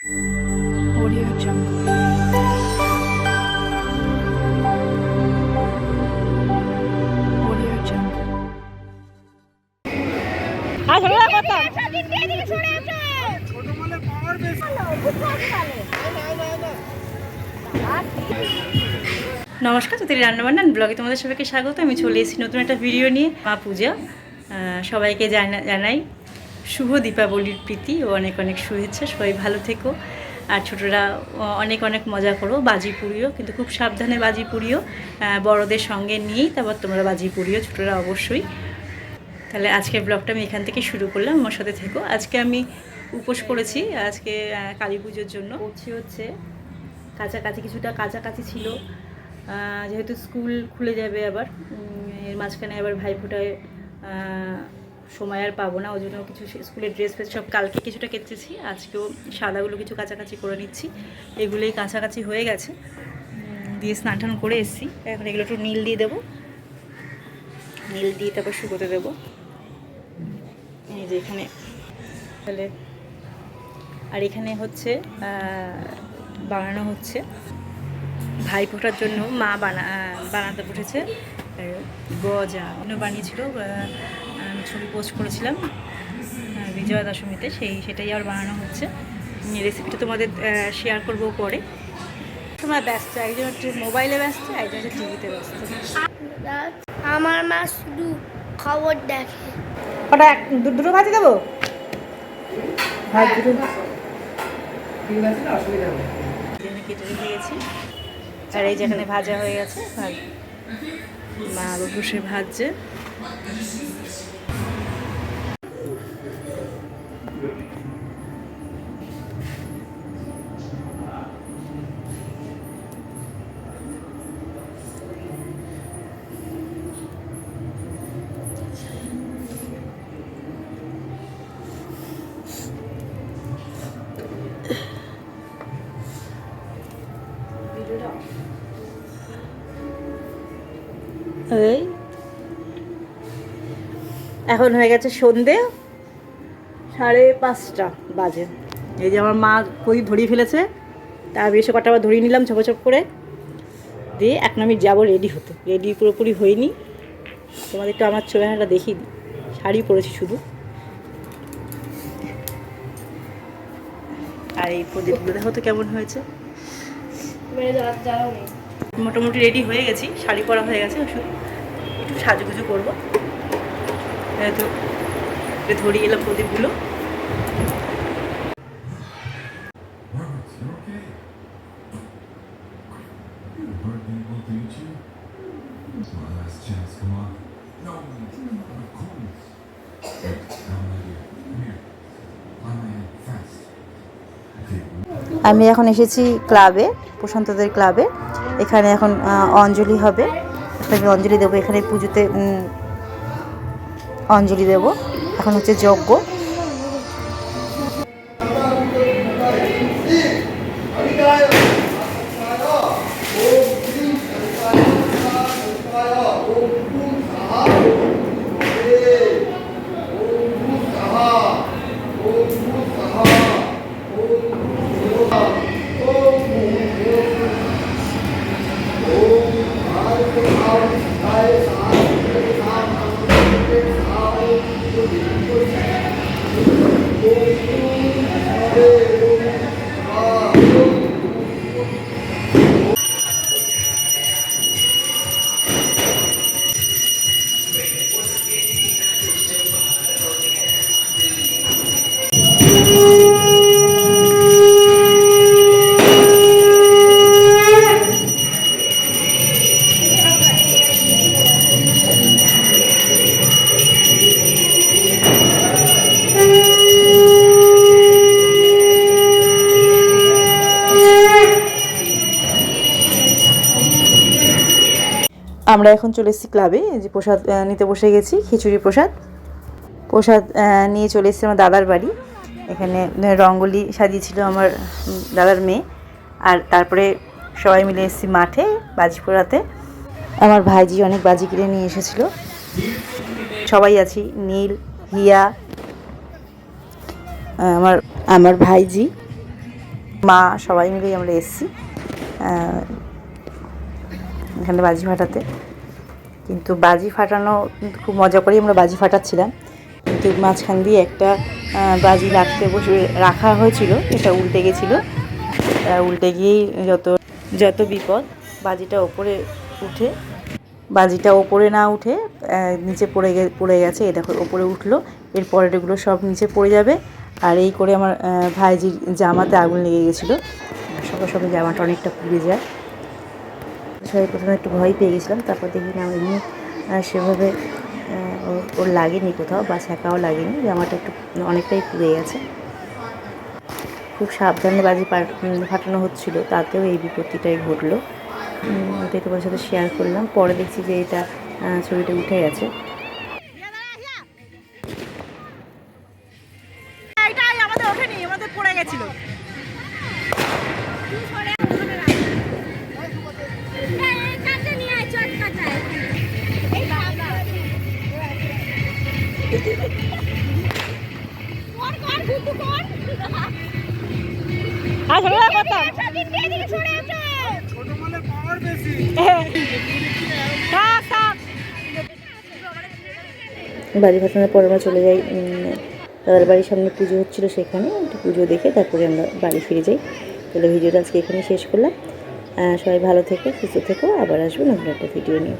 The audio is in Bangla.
Audio Jungle. নমস্কার, চৌধুরী রান্নাবান্না ব্লগে তোমাদের সবাইকে স্বাগত। আমি চলে এসেছি নতুন একটা ভিডিও নিয়ে, মা পূজা। সবাইকে জানাই শুভ দীপাবলির প্রীতি ও অনেক অনেক শুভেচ্ছা। সবাই ভালো থেকো। আর ছোটরা অনেক অনেক মজা করো। বাজি পুড়িও, কিন্তু খুব সাবধানে বাজি পুড়িও। বড়দের সঙ্গে নিয়েই তারপর তোমরা বাজি পুড়িও, ছোটরা অবশ্যই। তাহলে আজকের ব্লগটা আমি এখান থেকে শুরু করলাম। আমার সাথে থেকো। আজকে আমি উপোস করেছি। আজকে কালী পুজোর জন্য। করছি হচ্ছে কাছাকাছি, কিছুটা কাছাকাছি ছিল। যেহেতু স্কুল খুলে যাবে আবার এর মাঝখানে আবার ভাইফোঁটায় সময় আর পাবো না ওই জন্য কিছু স্কুলের ড্রেস ফ্রেস সব কালকে কিছুটা কেচেছি, আজকেও সাদাগুলো কিছু কাছাকাছি করে নিচ্ছি, এগুলোই কাছাকাছি হয়ে গেছে। দিয়ে স্নান টান করে এসেছি, এখন এগুলো একটু নীল দিয়ে দেবো। নীল দিয়ে তারপর শুকোতে দেবো। এই যে এখানে তাহলে, আর এখানে হচ্ছে বানানো হচ্ছে ভাই ফোটার জন্য মা বানা বানাতে বসেছে। গজা বানিয়েছিল ছবি পোস্ট করেছিলাম বিজয়া দশমীতে সেই সেটাই আর বানানো হচ্ছে। রেসিপিটা তোমাদের শেয়ার করব পরে। তোমরা ব্যস্ত একজন হচ্ছে মোবাইলে ব্যস্ত একজন হচ্ছে টিভিতে ব্যস্ত। আমার মা শুধু খবর দেখে। ওটা এক- দু- দুটো ভাজি দেবো ভাত কেটে রেখে গেছি আর এই যেখানে ভাজা হয়ে গেছে মা বসে ভাজছে। এই। এখন হয়ে গেছে সন্ধে, সাড়ে পাঁচটা বাজে। এই যে আমার মা প্রদীপ ধরিয়ে ফেলেছে, তা বেশি কটা আবার ধরিয়ে নিলাম ছোপ করে। দিয়ে এখন আমি যাব রেডি হতে। রেডি পুরোপুরি হইনি তোমাদের একটু আমার ছবিটা দেখিয়ে দিই। শাড়ি পরেছি শুধু। আর এই প্রদীপগুলো দেখো তো কেমন হয়েছে। মোটামুটি রেডি হয়ে গেছি শাড়ি পরা হয়ে গেছে একটু সাজুগুজু করব। ধরিয়ে এলাম প্রদীপগুলো। Come on. No, আমি এখন এসেছি ক্লাবে, প্রশান্তদের ক্লাবে। এখানে এখন অঞ্জলি হবে। আমি অঞ্জলি দেবো। এখানে পুজোতে অঞ্জলি দেব। এখন হচ্ছে যজ্ঞ। Oh, আমরা এখন চলে এসেছি ক্লাবে যে প্রসাদ নিতে বসে গেছি, খিচুড়ি প্রসাদ। প্রসাদ নিয়ে চলে এসেছি আমার দাদার বাড়ি। এখানে রঙ্গোলি সাজিয়েছিল আমার দাদার মেয়ে। আর তারপরে সবাই মিলে এসেছি মাঠে বাজি পোড়াতে আমার ভাইজি অনেক বাজি কিনে নিয়ে এসেছিল। সবাই আছি, নীল, হিয়া আমার আমার ভাইজি, মা, সবাই মিলেই আমরা এসেছি। এখানে বাজি ফাটাতে। কিন্তু বাজি ফাটানো, খুব মজা করেই আমরা বাজি ফাটাচ্ছিলাম। কিন্তু মাঝখান দিয়ে একটা বাজি রাখতে বসে, রাখা হয়েছিল, এটা উল্টে গেছিল। উল্টে গিয়েই যত যত বিপদ, বাজিটা ওপরে উঠে, বাজিটা ওপরে না উঠে নিচে পড়ে গে, পড়ে গেছে দেখো, ওপরে উঠল। এর পরেরগুলো সব নিচে পড়ে যাবে। আর এই করে আমার ভাইজির জামাতে আগুন লেগে গেছিল। সবার সঙ্গে জামাটা অনেকটা পুড়ে যায়। সবাই প্রথমে একটু ভয় পেয়ে গেছিলাম, তারপর দেখি না এমনি সেভাবে ওর- লাগেনি কোথাও বা ছ্যাঁকাও লাগেনি, জামাটা একটু অনেকটাই পুড়ে গেছে। খুব সাবধানে বাজি ফাটানো হচ্ছিল, তাতেও এই বিপত্তিটাই ঘটলো। ওটাই তোমার সাথে শেয়ার করলাম, পরে দেখছি যে এটা ছবিটা উঠে গেছে। এটাই পড়ে গেছিল। বাজি ফাটানোর পর আমরা চলে যাই দাদার বাড়ির সামনে পুজো হচ্ছিল সেখানে, একটু পুজো দেখে তারপরে আমরা বাড়ি ফিরে যাই। তাহলে ভিডিওটা আজকে এখানে শেষ করলাম। সবাই ভালো থেকো, সুস্থ থেকো, আবার আসব নতুন একটা ভিডিও নিয়ে।